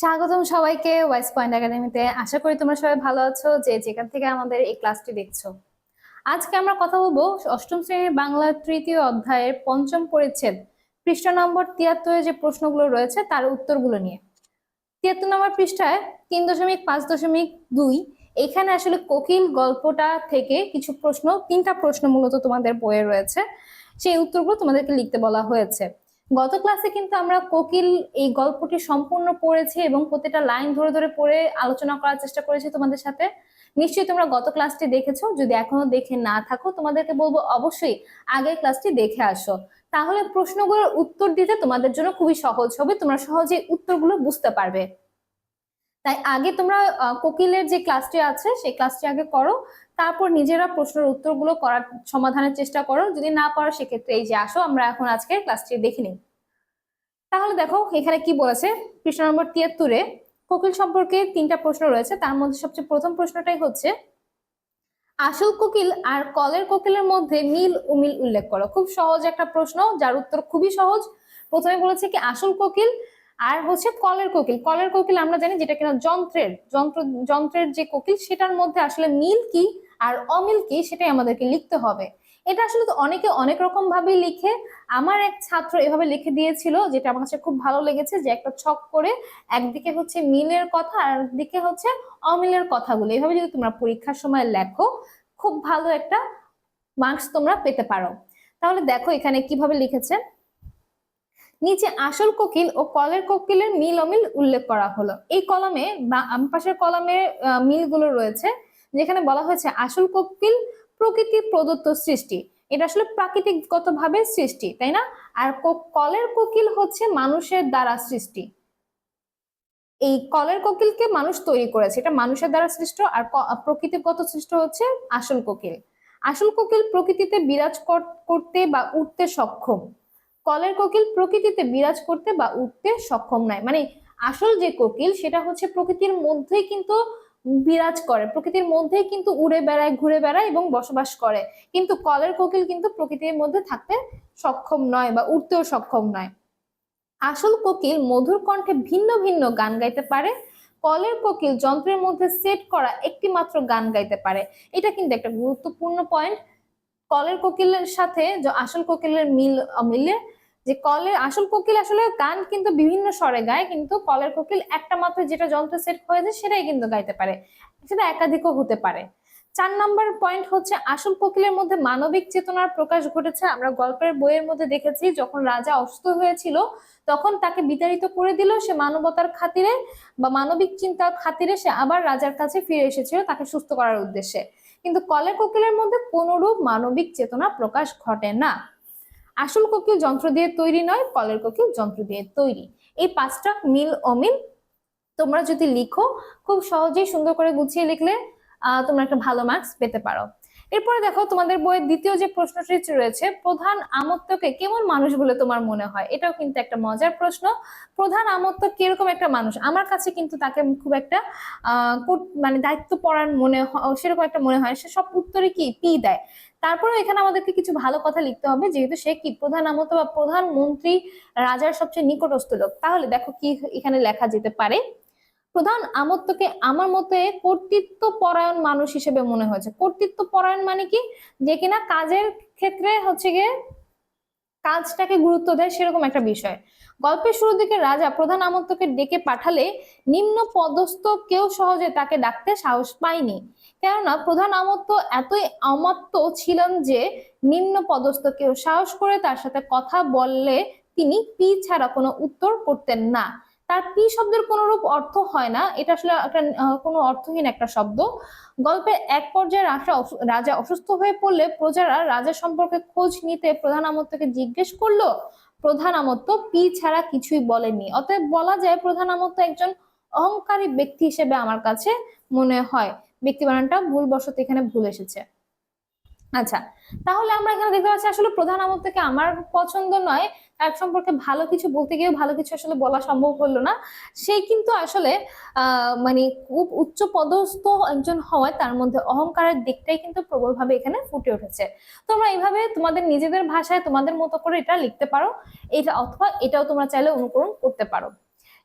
স্বাগতম সবাইকে wise point একাডেমিতে। আশা করি তোমরা সবাই ভালো আছো, যে যেখান থেকে আমাদের এই ক্লাসটি দেখছ। আজকে আমরা কথা বলব অষ্টম শ্রেণির বাংলা তৃতীয় অধ্যায়ের পঞ্চম পরিচ্ছেদ, পৃষ্ঠ নম্বর তিয়াত্তরে যে প্রশ্নগুলো রয়েছে তার উত্তরগুলো নিয়ে। তিয়াত্তর নম্বর পৃষ্ঠায় তিন দশমিক পাঁচ দশমিক দুই, এখানে আসলে কোকিল গল্পটা থেকে কিছু প্রশ্ন, তিনটা প্রশ্ন মূলত তোমাদের বইয়ে রয়েছে। সেই উত্তরগুলো তোমাদেরকে লিখতে বলা হয়েছে। গত ক্লাসে কিন্তু আমরা কোকিল এই গল্পটি সম্পূর্ণ পড়েছি এবং প্রতিটা লাইন ধরে ধরে পড়ে আলোচনা করার চেষ্টা করেছি তোমাদের সাথে। নিশ্চয়ই তোমরা গত ক্লাসটি দেখেছ। যদি এখনও দেখে না থাকো, তোমাদেরকে বলব অবশ্যই আগের ক্লাসটি দেখে আসো। তাহলে প্রশ্নগুলোর উত্তর দিতে তোমাদের জন্য খুবই সহজ হবে। তোমরা সহজেই উত্তরগুলো বুঝতে পারবে। তাই আগে তোমরা কোকিলের যে ক্লাসটি আছে, সেই ক্লাসটি আগে করো। তারপর নিজেরা প্রশ্নের উত্তরগুলো করার সমাধানের চেষ্টা করো। যদি না পারো, সেক্ষেত্রে এই যে আসো, আমরা এখন আজকে ক্লাসটি দেখে নিই। তাহলে দেখো, এখানে কি বলেছে? পৃষ্ঠ নম্বর তিয়াত্তরে, কোকিল সম্পর্কে তিনটা প্রশ্ন রয়েছে। তার মধ্যে সবচেয়ে প্রথম প্রশ্নটাই হচ্ছে, আসল কোকিল আর কলের কোকিলের মধ্যে মিল অমিল উল্লেখ করো। খুব সহজ একটা প্রশ্ন, যার উত্তর খুবই সহজ। প্রথমে বলেছে কি, আসল কোকিল আর হচ্ছে কলের কোকিল। কলের কোকিল আমরা জানি যেটা কিনা যন্ত্রের, যন্ত্র, যন্ত্রের যে কোকিল, সেটার মধ্যে আসলে মিল কি আর অমিল কি, সেটাই আমাদেরকে লিখতে হবে। এটা আসলে তো অনেকে অনেক রকম ভাবে লিখে। আমার এক ছাত্র এভাবে লিখে দিয়েছিল, যেটা আমার কাছে খুব ভালো লেগেছে যে একটা ছক করে একদিকে হচ্ছে মিলের কথা আর একদিকে হচ্ছে অমিলের কথাগুলো। এভাবে যদি তোমরা পরীক্ষার সময় লেখো, খুব ভালো একটা মার্কস তোমরা পেতে পারো। তাহলে দেখো এখানে কীভাবে লিখেছে। নিচে আসল কোকিল ও কলের কোকিলের মিল অমিল উল্লেখ করা হলো। এই কলমে বা আম পাশের কলমে মিলগুলো রয়েছে, যেখানে বলা হয়েছে আসল কোকিল প্রকৃতি প্রদত্ত সৃষ্টি। এটা আসলে প্রাকৃতিকগত ভাবে সৃষ্টি, তাই না? আর কলের কোকিল হচ্ছে মানুষের দ্বারা সৃষ্টি। এই কলের কোকিলকে মানুষ তৈরি করেছে, এটা মানুষের দ্বারা সৃষ্ট, আর প্রকৃতিগত সৃষ্ট হচ্ছে আসল কোকিল। আসল কোকিল প্রকৃতিতে বিরাজ করতে বা উঠতে সক্ষম। কলের কোকিল প্রকৃতিতে বিরাজ করতে বা উঠতে সক্ষম নয়। মানে আসল যে কোকিল, সেটা হচ্ছে প্রকৃতির মধ্যেই কিন্তু বিরাজ করে। প্রকৃতির মধ্যেই কিন্তু উড়ে বেড়ায়, ঘুরে বেড়ায় এবং বসবাস করে। কিন্তু কলের কোকিল কিন্তু প্রকৃতির মধ্যে থাকতে সক্ষম নয় বা উঠতেও সক্ষম নয়। আসল কোকিল মধুর কণ্ঠে ভিন্ন ভিন্ন গান গাইতে পারে। কলের কোকিল যন্ত্রের মধ্যে সেট করা একটি মাত্র গান গাইতে পারে। এটা কিন্তু একটা গুরুত্বপূর্ণ পয়েন্ট কলের কোকিলের সাথে আসল কোকিলের মিল, মিলে যে কলের, আসল কোকিল আসলে গান কিন্তু বিভিন্ন স্বরে গায়, কিন্তু কলের কোকিল একটা মাত্র যেটা যন্ত্র সেট হয়েছে সেটাই কিন্তু গাইতে পারে। সেটা একাধিকও হতে পারে। চার নম্বর পয়েন্ট হচ্ছে, আসল কোকিলের মধ্যে মানবিক চেতনার প্রকাশ ঘটেছে। আমরা গল্পের বইয়ের মধ্যে দেখেছি, যখন রাজা অসুস্থ হয়েছিল, তখন তাকে বিতাড়িত করে দিল, সে মানবতার খাতিরে বা মানবিক চিন্তার খাতিরে সে আবার রাজার কাছে ফিরে এসেছিল, তাকে সুস্থ করার উদ্দেশ্যে। কিন্তু কলের কোকিলের মধ্যে কোনোরূপ মানবিক চেতনা প্রকাশ ঘটে না। আসল কোকিল যন্ত্র দিয়ে তৈরি নয়, কলের কোকিল যন্ত্র দিয়ে তৈরি। এই পাঁচটা মিল অমিল তোমরা যদি লিখো, খুব সহজেই সুন্দর করে গুছিয়ে লিখলে তোমরা একটা ভালো মার্কস পেতে পারো। এরপরে দেখো, তোমাদের বইয়ের দ্বিতীয় যে প্রশ্নটি রয়েছে, প্রধান আমত্তকে কেমন মানুষ বলে তোমার মনে হয়? এটাও কিন্তু একটা মজার প্রশ্ন। প্রধান আমত্ত কীরকম একটা মানুষ? আমার কাছে কিন্তু তাকে খুব একটা মানে দায়িত্ব পড়ার মনে হয় সেরকম একটা মনে হয়। সে সব উত্তরে কি? পি দেয়। তারপরে এখানে আমাদেরকে কিছু ভালো কথা লিখতে হবে, যেহেতু সে কি? প্রধান আমত বা প্রধানমন্ত্রী রাজার সবচেয়ে নিকটস্থ লোক। তাহলে দেখো কি এখানে লেখা যেতে পারে। প্রধান আমত্তকে আমার মতে কর্তৃত্ব পরায়ণ মানুষ হিসেবে মনে হয়েছে। কর্তৃত্ব পরায়ণ মানে কি? যে কিনা কাজের ক্ষেত্রে হচ্ছে গিয়ে কাজটাকে গুরুত্ব দেয় সেরকম একটা বিষয়। গল্পের শুরুর দিকে রাজা প্রধান আমত্তকে ডেকে পাঠালে নিম্ন পদস্থ কেউ সহজে তাকে ডাকতে সাহস পায়নি। কেননা প্রধান আমত্ত এতই অমাত্য ছিলেন যে নিম্ন পদস্থ কেউ সাহস করে তার সাথে কথা বললে তিনি পি ছাড়া কোনো উত্তর করতেন না। তার পি শব্দের কোনো রূপ অর্থ হয় না। এটা আসলে একটা কোনো অর্থহীন একটা শব্দ। গল্পের এক পর্যায়ে রাজা রাজা অসুস্থ হয়ে পড়লে প্রজারা রাজা সম্পর্কে খোঁজ নিতে প্রধান আমত্তকে জিজ্ঞেস করল। প্রধান আমত্ত পি ছাড়া কিছুই বলেননি। অতএব বলা যায় প্রধান আমত্ত একজন অহংকারী ব্যক্তি হিসেবে আমার কাছে মনে হয়। ব্যক্তি বানানটা ভুলবশত এখানে ভুল এসেছে। আচ্ছা তাহলে আমরা এখানে দেখতে পাচ্ছি আসলে প্রধান আমত্তকে আমার পছন্দ নয়। তার সম্পর্কে ভালো কিছু বলতে গিয়েও ভালো কিছু আসলে বলা সম্ভব হলো না। সে কিন্তু আসলে মানে খুব উচ্চ পদস্থ একজন হওয়ায় তার মধ্যে অহংকারের দিকটাই কিন্তু প্রবলভাবে এখানে ফুটে উঠেছে। তোমরা এইভাবে তোমাদের নিজেদের ভাষায় তোমাদের মতো করে এটা লিখতে পারো, এটা অথবা এটাও তোমরা চাইলে অনুকরণ করতে পারো।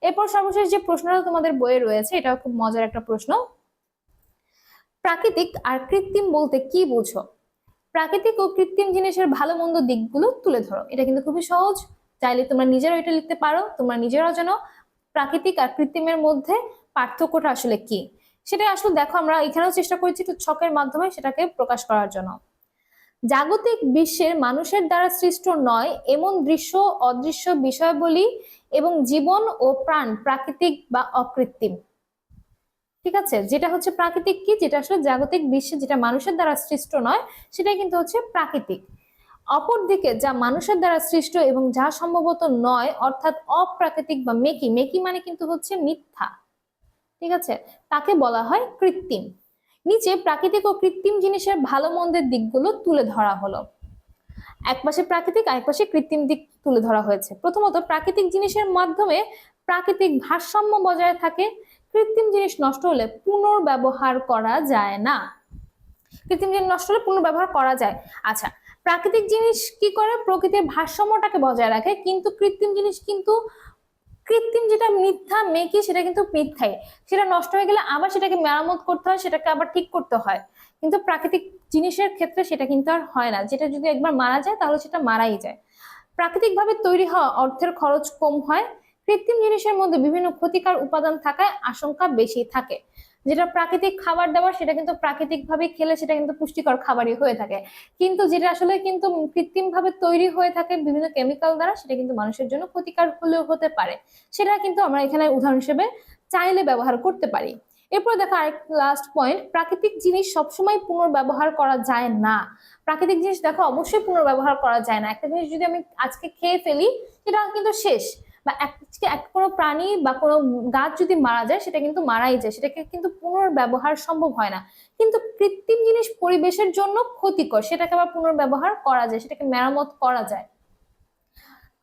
এরপর সর্বশেষ যে প্রশ্নটা তোমাদের বইয়ে রয়েছে এটা খুব মজার একটা প্রশ্ন। প্রাকৃতিক আর কৃত্রিম বলতে কি বুঝো? প্রাকৃতিক ও কৃত্রিম জিনিসের ভালো মন্দ দিকগুলো তুলে ধরো। এটা কিন্তু খুবই সহজ। চাইলে তোমরা নিজেরাও এটা লিখতে পারো, তোমরা নিজেরাও যেন প্রাকৃতিক আর কৃত্রিমের মধ্যে পার্থক্যটা আসলে কি। সেটা আসলে দেখো, আমরা এখানেও চেষ্টা করছি একটু ছকের মাধ্যমে সেটাকে প্রকাশ করার জন্য। জাগতিক বিশ্বের মানুষের দ্বারা সৃষ্ট নয় এমন দৃশ্য, অদৃশ্য বিষয়াবলী এবং জীবন ও প্রাণ প্রাকৃতিক বা অকৃত্রিম। ঠিক আছে? যেটা হচ্ছে প্রাকৃতিক কি? যেটা আসলে জাগতিক বিশ্বে যেটা মানুষের দ্বারা সৃষ্ট নয়, সেটাই কিন্তু হচ্ছে প্রাকৃতিক। অপরদিকে যা মানুষের দ্বারা সৃষ্ট এবং যা সম্ভবত নয়, অর্থাৎ অপ্রাকৃতিক বা মেকি মেকি মানে কিন্তু হচ্ছে মিথ্যা। ঠিক আছে? তাকে বলা হয় কৃত্রিম। নিচে প্রাকৃতিক ও কৃত্রিম জিনিসের ভালো মন্দের দিকগুলো তুলে ধরা হলো। একপাশে প্রাকৃতিক আরেকপাশে কৃত্রিম দিক তুলে ধরা হয়েছে। প্রথমত প্রাকৃতিক জিনিসের মাধ্যমে প্রাকৃতিক ভারসাম্য বজায় থাকে কৃত্রিম জিনিস নষ্ট হলে পুনর্ব্যবহার করা যায় না। কৃত্রিম জিনিস নষ্ট হলে পুনর্ব্যবহার করা যায়। আচ্ছা প্রাকৃতিক জিনিস কি করে? প্রকৃতির ভারসাম্যটাকে বজায় রাখে। কিন্তু কৃত্রিম জিনিস কিন্তু কৃত্রিম যেটা মিথ্যা, মেকি, সেটা কিন্তু মিথ্যাই। সেটা নষ্ট হয়ে গেলে আবার সেটাকে মেরামত করতে হয়, সেটাকে আবার ঠিক করতে হয়। কিন্তু প্রাকৃতিক জিনিসের ক্ষেত্রে সেটা কিন্তু আর হয় না। যেটা যদি একবার মারা যায়, তাহলে সেটা মারাই যায়। প্রাকৃতিকভাবে তৈরি হওয়া অর্থের খরচ কম হয়। কৃত্রিম জিনিসের মধ্যে বিভিন্ন ক্ষতিকর উপাদান থাকায় আশঙ্কা বেশি থাকে। যেটা প্রাকৃতিক খাবার দাবার, সেটা কিন্তু প্রাকৃতিক ভাবে খেলে সেটা কিন্তু পুষ্টিকর খাবারই হয়ে থাকে। কিন্তু যেটা আসলে কিন্তু কৃত্রিম ভাবে তৈরি হয়ে থাকে বিভিন্ন কেমিক্যাল দ্বারা, সেটা কিন্তু মানুষের জন্য ক্ষতিকর হলেও হতে পারে। সেটা কিন্তু আমরা এখানে উদাহরণ হিসেবে চাইলে ব্যবহার করতে পারি। এরপর দেখো আরেক লাস্ট পয়েন্ট প্রাকৃতিক জিনিস সবসময় পুনর্ব্যবহার করা যায় না। প্রাকৃতিক জিনিস দেখো অবশ্যই পুনর্ব্যবহার করা যায় না। একটা জিনিস যদি আমি আজকে খেয়ে ফেলি, সেটা কিন্তু শেষ। বা এক কোনো প্রাণী বা কোনো গাছ যদি মারা যায়, সেটা কিন্তু মারাই যায়। সেটাকে কিন্তু পুনর্ব্যবহার সম্ভব হয় না। কিন্তু কৃত্রিম জিনিস পরিবেশের জন্য ক্ষতিকর, সেটাকে আবার পুনর্ব্যবহার করা যায়, সেটাকে মেরামত করা যায়।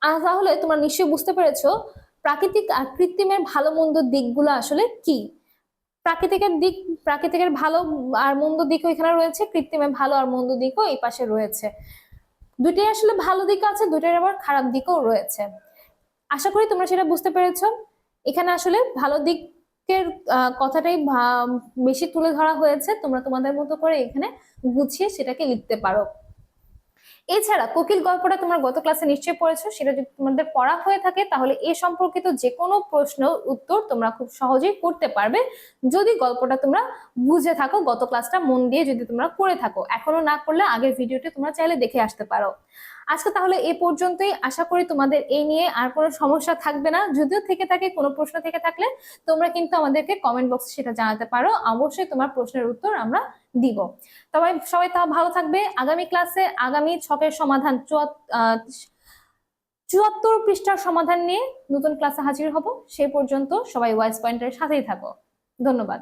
আর তাহলে তোমরা নিশ্চয়ই বুঝতে পেরেছ, প্রাকৃতিক আর কৃত্রিমের ভালো মন্দ দিকগুলো আসলে কি? প্রাকৃতিকের দিক, প্রাকৃতিকের ভালো আর মন্দ দিকও এখানে রয়েছে, কৃত্রিমের ভালো আর মন্দ দিকও এই পাশে রয়েছে। দুটোই আসলে ভালো দিক আছে দুটোর আবার খারাপ দিকও রয়েছে। আশা করি তোমরা সেটা বুঝতে পেরেছ। এখানে আসলে ভালো দিকের কথাটাই বেশি তুলে ধরা হয়েছে। তোমরা তোমাদের মতো করে এখানে গুছিয়ে সেটাকে লিখতে পারো। এছাড়া কোকিল গল্পটা তোমরা গত ক্লাসে নিশ্চয়ই পড়েছো, সেটা যদি তোমাদের পড়া হয়ে থাকে, তাহলে এ সম্পর্কিত যে কোনো প্রশ্ন উত্তর তোমরা খুব সহজেই করতে পারবে। যদি গল্পটা তোমরা বুঝে থাকো, গত ক্লাসটা মন দিয়ে যদি তোমরা করে থাকো, এখনও না করলে আগের ভিডিওটি তোমরা চাইলে দেখে আসতে পারো। আজকে তাহলে এ পর্যন্তই। আশা করি তোমাদের এই নিয়ে আর কোনো সমস্যা থাকবে না। যদিও থেকে থাকে, কোনো প্রশ্ন থেকে থাকলে তোমরা কিন্তু আমাদেরকে কমেন্ট বক্সে সেটা জানাতে পারো। অবশ্যই তোমার প্রশ্নের উত্তর আমরা দিব। তবে সবাই তাও ভালো থাকবে। আগামী ক্লাসে আগামী ছকের সমাধান চুয়াত- চুয়াত্তর পৃষ্ঠার সমাধান নিয়ে নতুন ক্লাসে হাজির হব। সেই পর্যন্ত সবাই ওয়াইস পয়েন্টের সাথেই থাকো। ধন্যবাদ।